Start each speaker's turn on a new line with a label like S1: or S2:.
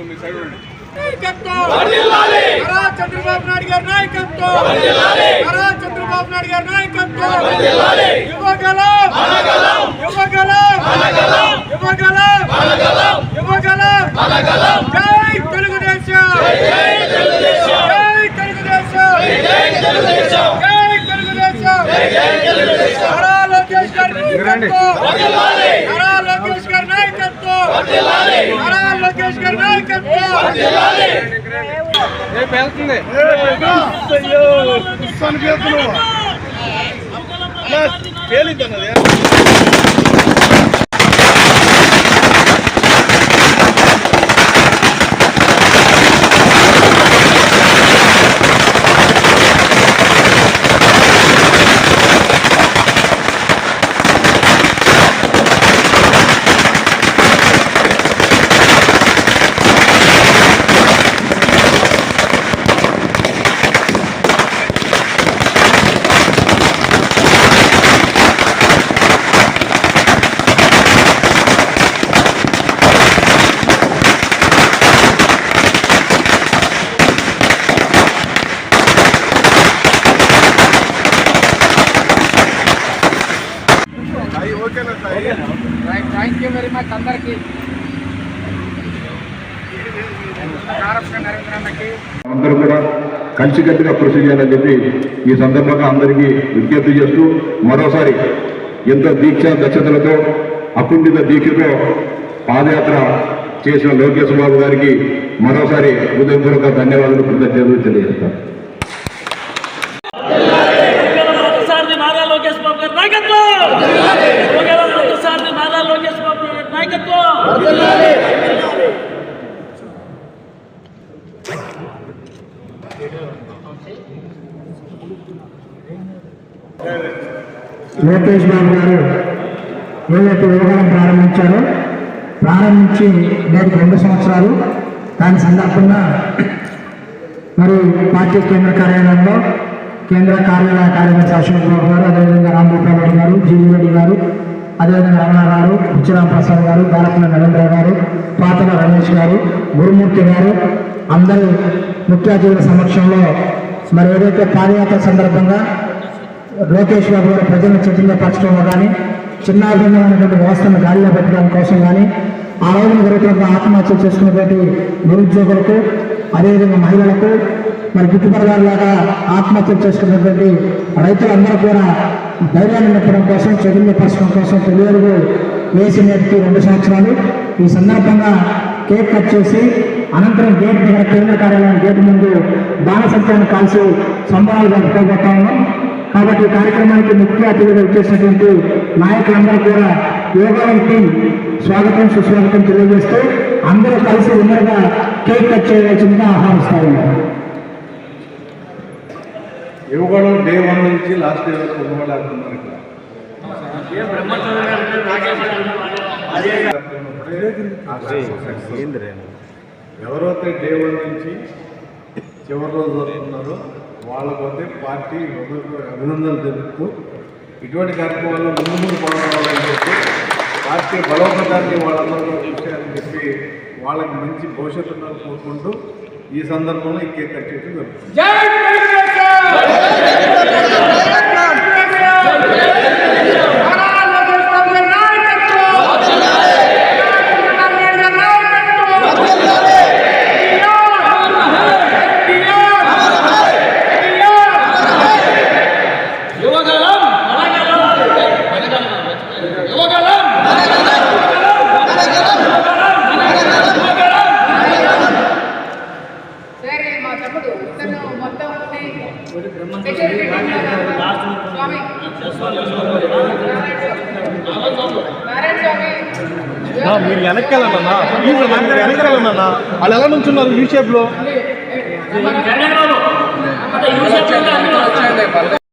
S1: కొద్దిగా మీ సైడ్ ఉండండి
S2: చంద్రబాబు నాయుడు గారి నాయకత్వం. చంద్రబాబు నాయుడు గారి నాయకత్వం. యువగలం. యువగలం. యువగలం. యువగలం. జై తెలుగుదేశం. జై తెలుగుదేశం. జై తెలుగుదేశం. లోకేష్ గారి నాయకత్వం. నారా లోకేష్ గారి నాయకత్వం
S1: రేపు వెళ్తుంది
S2: థ్యాంక్ యూ వెరీ మచ్ అందరికీ.
S3: అందరూ కూడా కలిసికట్టుగా కృషి చేయాలని చెప్పి ఈ సందర్భంగా అందరికీ విజ్ఞప్తి చేస్తూ మరోసారి ఎంత దీక్ష దక్షతలతో అకుంఠిత దీక్షతో పాదయాత్ర చేసిన లోకేష్ బాబు గారికి మరోసారి హృదయపూర్వక ధన్యవాదాలు కృతజ్ఞతలు తెలియజేస్తాను
S4: సార్ది నారా లోకేష్ బాబు గారి నాయకత్వం ఒకవేళ సార్ది నారా లోకేష్ బాబు గారి నాయకత్వం
S5: లోకేష్ బాబు గారు ఏదైతే యోగాలను ప్రారంభించారో. ప్రారంభించి నేటికి రెండు సంవత్సరాలు. దాని సందర్భంగా మరి పార్టీ కేంద్ర కార్యాలయంలో కేంద్ర కార్యాలయ కార్యదర్శి అశోక్ బాబు గారు అదేవిధంగా రాంభూపాల్ రెడ్డి గారు జీవీ రెడ్డి గారు అదేవిధంగా రమణ గారు బుచ్చిరాం ప్రసాద్ గారు దారపుల నరేంద్ర గారు పాతల రమేష్ గారు గురుమూర్తి గారు అందరూ ముఖ్యాతిథుల సమక్షంలో మరి ఏదైతే పాదయాత్ర సందర్భంగా లోకేష్ బాబు గారు ప్రజలను చైతన్యపరచడంలో కానీ చిన్నాభిన్నమైనటువంటి వ్యవస్థను గాలిలో పెట్టడం కోసం కానీ ఆ రోజున జరుగుతున్న ఆత్మహత్య చేసుకున్నటువంటి నిరుద్యోగులకు అదేవిధంగా మహిళలకు మరి గిట్టుబాటు లాగా ఆత్మహత్య చేసుకున్నటువంటి రైతులందరూ కూడా ధైర్యాన్ని నింపడం కోసం చైతన్యపరచడం కోసం తెలియదు. వేసి నేటికి రెండు సంవత్సరాలు. ఈ సందర్భంగా కేక్ కట్ చేసి అనంతరం గేట్ దగ్గర కేంద్ర కార్యాలయం గేట్ ముందు బాణసంచాన్ని కాల్చి సంబరాలు జరుపుకోబోతా ఉన్నాం కాబట్టి ఈ కార్యక్రమానికి ముఖ్య అతిథిగా వచ్చేసినటువంటి నాయకులందరూ కూడా యోగానికి స్వాగతం సుస్వాగతం తెలియజేస్తూ అందరూ కలిసి ఉన్నగా కేక్ కట్ చేయవలసిందిగా ఆహ్వానిస్తా ఉన్నారు
S1: యువగడం డే వన్ నుంచి లాస్ట్ డే వరకు ఇక్కడ. ఎవరైతే డే వన్ నుంచి చివరి రోజు వరకు ఉన్నారో వాళ్ళకైతే పార్టీ అభినందనలు తెలుపుతూ ఇటువంటి కార్యక్రమాల్లో ముందు ముందు పాల్గొనాలని చెప్పి పార్టీ బలోపేతాన్ని వాళ్ళందరూ కూడా చెప్పి వాళ్ళకి మంచి భవిష్యత్తు ఉండాలని కోరుకుంటూ ఈ సందర్భంలో ఈ కేక్ కట్ చేయడం జరుగుతుంది
S2: జై తెలుగుదేశం నారా లోకేష్ బాబు గారి నాయకత్వం చంద్రబాబు నాయుడు గారి నాయకత్వం
S4: యువగలం యువగలం
S6: సరే మా తమ్ముడు ఇతను మొత్తం ఉండి సెక్యూరిటీ స్వామి నారాయణ స్వామి
S7: మీరు వెనక్కి వెళ్ళాలన్నా మీరు వెనక్కి వెళ్ళాలన్నా వాళ్ళు ఎలా నుంచున్నారు యూ షేప్